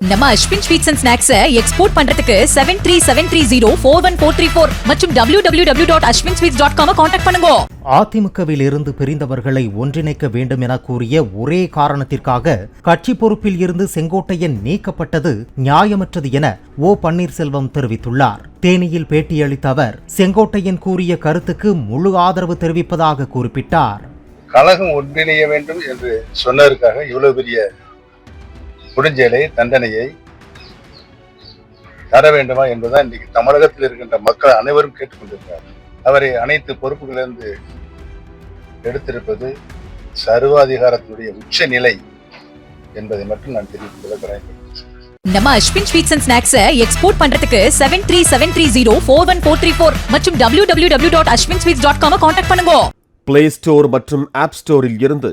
நம்ம Ashwin sweets and ஸ்நாக்ஸை export பண்றதுக்கு seven three seven three zero four one four three four மற்றும் W W W dot Ashwin sweets dot com contact பண்ணுங்க. அதிமுகவில் இருந்து பிரிந்தவர்களை ஒன்றிணைக்க வேண்டும் என கூறிய ஒரே காரணத்திற்காக கட்சி பொறுப்பில் இருந்து செங்கோட்டையன் நீக்கப்பட்டது நியாயமற்றது என ஓ பன்னீர்செல்வம் தெரிவித்துள்ளார். தேனியில் பேட்டியளித்த அவர் செங்கோட்டையன் கூறிய கருத்துக்கு முழு ஆதரவு தெரிவிப்பதாக குறிப்பிட்டார். கழகம் ஒன்றிணைய வேண்டும் என்று சொன்னதற்காக இவ்வளவு பெரிய குடிஞ்சேலை தண்டனையை தர வேண்டுமா என்பதுதான் இன்றைக்கு தமிழகத்தில் இருக்கின்ற மக்கள் அனைவரும் கேட்டுக்கொண்டிருக்கிறார். அவரை அனைத்து பொறுப்புகளிலிருந்து எடுத்திருப்பது சர்வாதிகாரத்தினுடைய உச்ச நிலை என்பதை மட்டும் நான் தெரிவித்து விளக்கிறேன் நம்ம அஸ்வின் ஸ்வீட்ஸ் அண்ட் ஸ்நாக்ஸை எக்ஸ்போர்ட் பண்றதுக்கு seven three seven three zero four one four three four மற்றும் W W W dot Ashwin sweets dot com contact பண்ணுங்க. பிளே ஸ்டோர் மற்றும் ஆப் ஸ்டோரில் இருந்து